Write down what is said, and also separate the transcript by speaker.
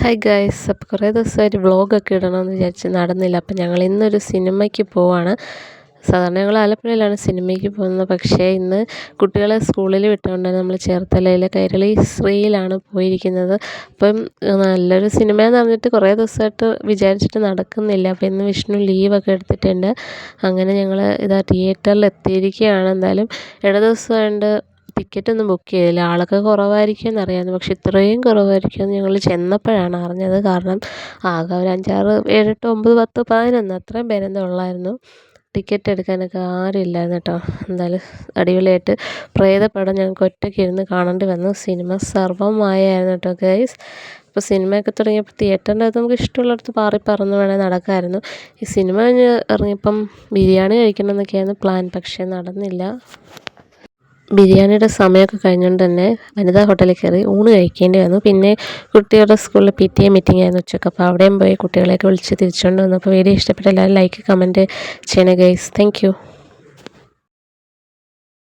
Speaker 1: Hi guys അപ്പോൾ കുറേ ദിവസമായിട്ട് വ്ളോഗൊക്കെ ഇടണമെന്ന് വിചാരിച്ച് നടന്നില്ല. അപ്പം ഞങ്ങൾ ഇന്നൊരു സിനിമയ്ക്ക് പോവാണ്. സാധാരണ ഞങ്ങൾ ആലപ്പുഴയിലാണ് സിനിമയ്ക്ക് പോകുന്നത്. പക്ഷേ ഇന്ന് കുട്ടികളെ സ്കൂളിൽ വിട്ടുകൊണ്ട് നമ്മൾ ചേർത്തലയിലെ കൈരളി ശ്രീയിലാണ് പോയിരിക്കുന്നത്. അപ്പം നല്ലൊരു സിനിമയെന്ന് പറഞ്ഞിട്ട് കുറേ ദിവസമായിട്ട് വിചാരിച്ചിട്ട് നടക്കുന്നില്ല. അപ്പോൾ ഇന്ന് വിഷ്ണു ലീവൊക്കെ എടുത്തിട്ടുണ്ട്. അങ്ങനെ ഞങ്ങൾ ഇതാ തിയേറ്ററിൽ എത്തിയിരിക്കുകയാണ്. എന്തായാലും ഇട ദിവസമായതുകൊണ്ട് ടിക്കറ്റൊന്നും ബുക്ക് ചെയ്തില്ല. ആളൊക്കെ കുറവായിരിക്കും എന്നറിയാമായിരുന്നു പക്ഷെ ഇത്രയും കുറവായിരിക്കുമെന്ന് ഞങ്ങൾ ചെന്നപ്പോഴാണ് അറിഞ്ഞത്. കാരണം ആകെ ഒരു അഞ്ചാറ് ഏഴെട്ട് ഒമ്പത് പത്ത് പതിനൊന്ന് അത്രയും പേരെന്തോ ഉള്ളായിരുന്നു. ടിക്കറ്റ് എടുക്കാനൊക്കെ ആരും ഇല്ലായിരുന്നു കേട്ടോ. എന്തായാലും അടിപൊളിയായിട്ട് പ്രേതപ്പെടാൻ ഞങ്ങൾക്ക് ഒറ്റയ്ക്ക് ഇരുന്ന് കാണേണ്ടി വന്നു. സിനിമ സർവമായായിരുന്നു കേട്ടോ ഗൈസ് അപ്പോൾ സിനിമയൊക്കെ തുടങ്ങിയപ്പോൾ തിയേറ്ററിന്റെ അകത്ത് നമുക്ക് ഇഷ്ടമുള്ളിടത്ത് പാറി പറന്ന് വേണേൽ നടക്കായിരുന്നു ഈ സിനിമ കഴിഞ്ഞ് ഇറങ്ങിയപ്പം ബിരിയാണി കഴിക്കണം എന്നൊക്കെയായിരുന്നു പ്ലാൻ പക്ഷേ നടന്നില്ല. ബിരിയാണിയുടെ സമയമൊക്കെ കഴിഞ്ഞുകൊണ്ട് തന്നെ വനിതാ ഹോട്ടലിൽ കയറി ഊണ് കഴിക്കേണ്ടി വന്നു. പിന്നെ കുട്ടികളുടെ സ്കൂളിൽ പി ടി എ മീറ്റിംഗ് ആയിരുന്നു ഉച്ചയ്ക്ക്. അപ്പോൾ അവിടെയും പോയി കുട്ടികളെയൊക്കെ വിളിച്ച് തിരിച്ചുകൊണ്ട് വന്നു. അപ്പോൾ വീഡിയോ ഇഷ്ടപ്പെട്ട എല്ലാവരും ലൈക്ക് കമന്റ് ചെയ്യണേ ഗൈസ് താങ്ക്